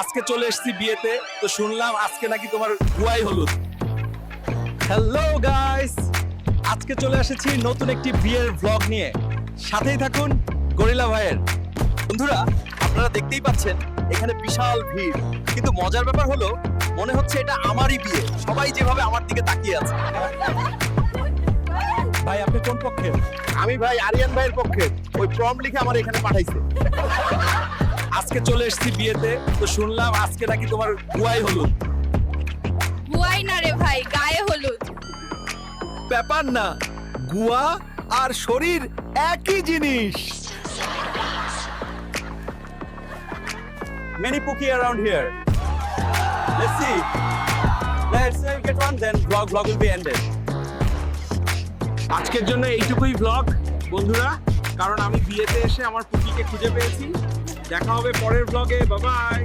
আজকে চলে এসেছি বিয়েতে, তো শুনলাম আজকে নাকি তোমার গুয়াই হলুদ। হ্যালো গাইস আজকে চলে এসেছি নতুন একটি বিয়ের ভ্লগ নিয়ে। সাথেই থাকুন গরিলা ভাইয়ের। বন্ধুরা, আপনারা দেখতেই পাচ্ছেন, এখানে বিশাল ভিড়। কিন্তু মজার ব্যাপার হলো, মনে হচ্ছে এটা আমারই বিয়ে। সবাই যেভাবে আমার দিকে তাকিয়ে আছে। ভাই, আপনি কোন পক্ষে আমি ভাই আরিয়ান ভাইয়ের পক্ষে। ওই ফর্ম লিখে আমার এখানে পাঠাইছে। আজকে চলে এসেছি বিয়েতে তো শুনলাম আজকে নাকি তোমার গুয়াই হলুদ। বুয়াই না রে ভাই গায়ে হলুদ। ব্যাপার না গুয়া আর শরীর একই জিনিস। Many pookie around here. Let's see. Let's uh, get one then vlog vlog will be ended. আজকের জন্য এইটুকুই ব্লগ বন্ধুরা। কারণ আমি বিয়েতে এসে আমার পুকিকে খুঁজে পেয়েছি। দেখা হবে পরের ব্লগে বাবাই